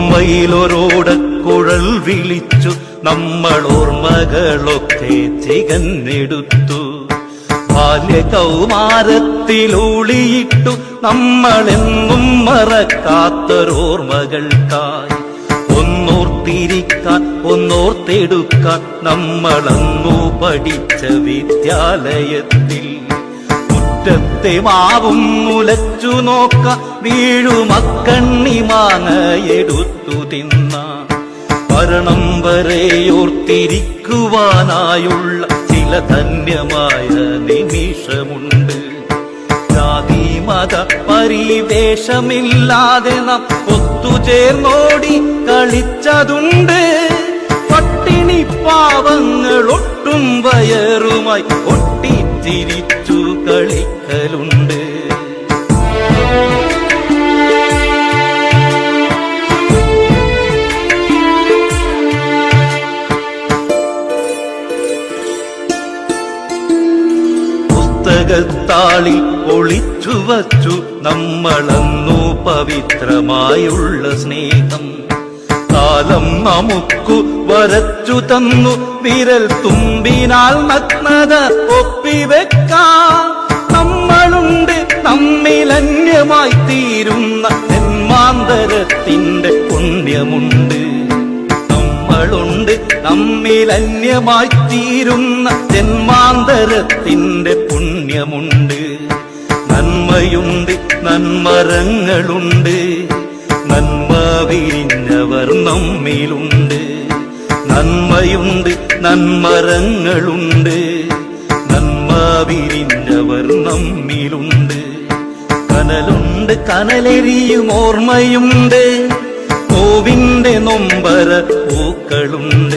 ഓർമ്മയിലൊരോടക്കുഴൽ വിളിച്ചു. നമ്മൾ ഓർമ്മകളൊക്കെ ചികന്നെടുത്തു ബാല്യകൗമാരത്തിലൂളിയിട്ടു നമ്മളെന്നും മറക്കാത്തൊരോർമ്മകൾക്കായി. ഒന്നോർത്തിരിക്കാൻ ഒന്നോർത്തെടുക്കാൻ നമ്മളങ്ങു പഠിച്ച വിദ്യാലയത്തിൽ മുറ്റത്തെ മാവും മുലച്ചു നോക്ക വീഴുമക്കണ്ണി മാങ്ങയെടുത്തു തിന്ന. മരണം വരെയോർത്തിരിക്കുവാനായുള്ള ചില ധന്യമായ നിമിഷമുണ്ട്. ജാതി മത പരിവേഷമില്ലാതെ നാം ഒത്തുചേർന്നോടി കളിച്ചതുണ്ട്. പട്ടിണി പാവങ്ങൾ ഒട്ടും വയറുമായി ഒട്ടിച്ചിരിച്ചു കളിക്കലുണ്ട്. പുസ്തകത്താളി ഒളിച്ചു വച്ചു നമ്മളന്നു പവിത്രമായുള്ള സ്നേഹം. കാലം നമുക്കു വരച്ചു തന്നു വിരൽ തുമ്പിനാൽ നഗ്നത ഒപ്പിവെക്കാം തീരുന്ന ജന്മാന്തരത്തിന്റെ പുണ്യമുണ്ട്. നമ്മളുണ്ട് നമ്മിൽ അന്യമായി തീരുന്ന ജന്മാന്തരത്തിന്റെ പുണ്യമുണ്ട്. നന്മയുണ്ട് നന്മരങ്ങളുണ്ട്. നന്മ വിരിഞ്ഞവർ നമ്മിലുണ്ട്. നന്മയുണ്ട് നന്മരങ്ങളുണ്ട്. നന്മ വിരിഞ്ഞവർ നമ്മിലുണ്ട്. കനലുണ്ട് കനലെരിയും ഓർമ്മയുണ്ട്. നോവിന്റെ നൊമ്പര പൂക്കളുണ്ട്.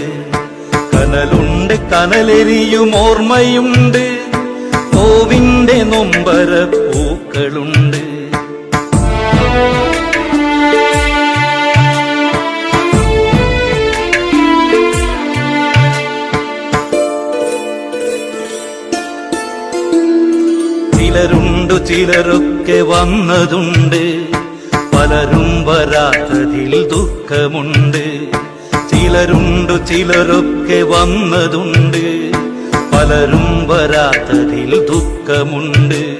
കനലുണ്ട് കനലെരിയും ഓർമ്മയുണ്ട്. ചിലരൊക്കെ വന്നതുണ്ട്. പലരും വരാത്തതിൽ ദുഃഖമുണ്ട്. ചിലരുണ്ടു ചിലരൊക്കെ വന്നതുണ്ട്. പലരും വരാത്തതിൽ ദുഃഖമുണ്ട്.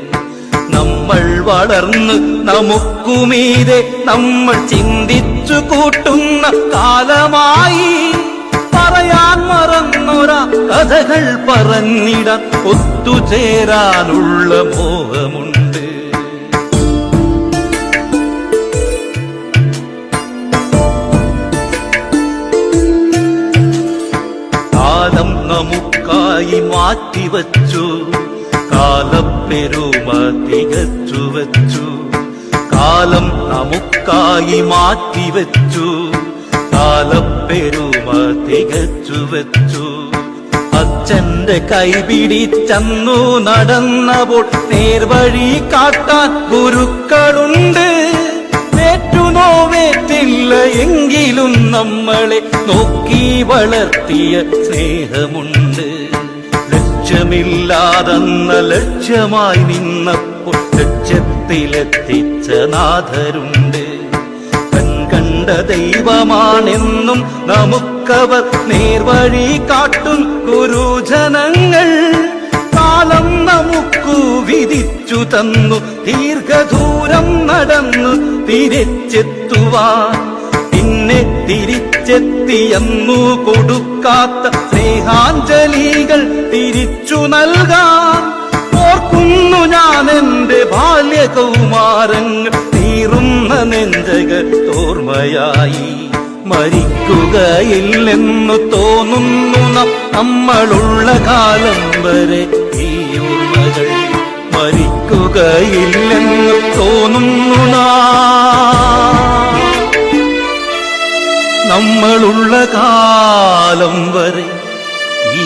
നമ്മൾ വളർന്ന് നമുക്കുമീതെ നമ്മൾ ചിന്തിച്ചു കൂട്ടുന്ന കാലമായി കഥകൾ പറഞ്ഞിടാൻ ഒത്തുചേരാനുള്ള മോഹമുണ്ട്. കാലം നമുക്കായി മാറ്റിവച്ചു കാലപ്പെരുമ തികച്ചു വച്ചു. കാലം നമുക്കായി മാറ്റിവച്ചു കാലപ്പെരുമ തികച്ചു വച്ചു. അച്ഛന്റെ കൈപിടിച്ചന്നു നടന്നപ്പോൾ നേർവഴി കാട്ടാൻ ഗുരുക്കളുണ്ട്. വേറ്റുനോവേറ്റില്ല എങ്കിലും നമ്മളെ നോക്കി വളർത്തിയ സ്നേഹമുണ്ട്. ലക്ഷ്യമില്ലാതെന്ന ലക്ഷ്യമായി നിന്നപ്പോൾ ലക്ഷ്യത്തിലെത്തിച്ച നാഥരുണ്ട്. കണ്ട ദൈവമാണെന്നും നമുക്കവർ നേർവഴി കാട്ടും വിധിച്ചു തന്നു. ദീർഘദൂരം നടന്നു തിരിച്ചെത്തുവാൻ പിന്നെ തിരിച്ചെത്തിയെന്നു കൊടുക്കാത്ത സ്നേഹാഞ്ജലികൾ തിരിച്ചു നൽകാൻ ഓർക്കുന്നു ഞാൻ എന്റെ ബാല്യകൗമാരങ്ങൾ തീറുന്ന നെഞ്ചകത്തോർമ്മയായി മരിക്കുകയില്ലെന്നു തോന്നുന്നു നമ്മളുള്ള കാലം വരെ ഈ ഓർമ്മകൾ. മരിക്കുകയില്ലെന്നു തോന്നുന്നു നമ്മളുള്ള കാലം വരെ ഈ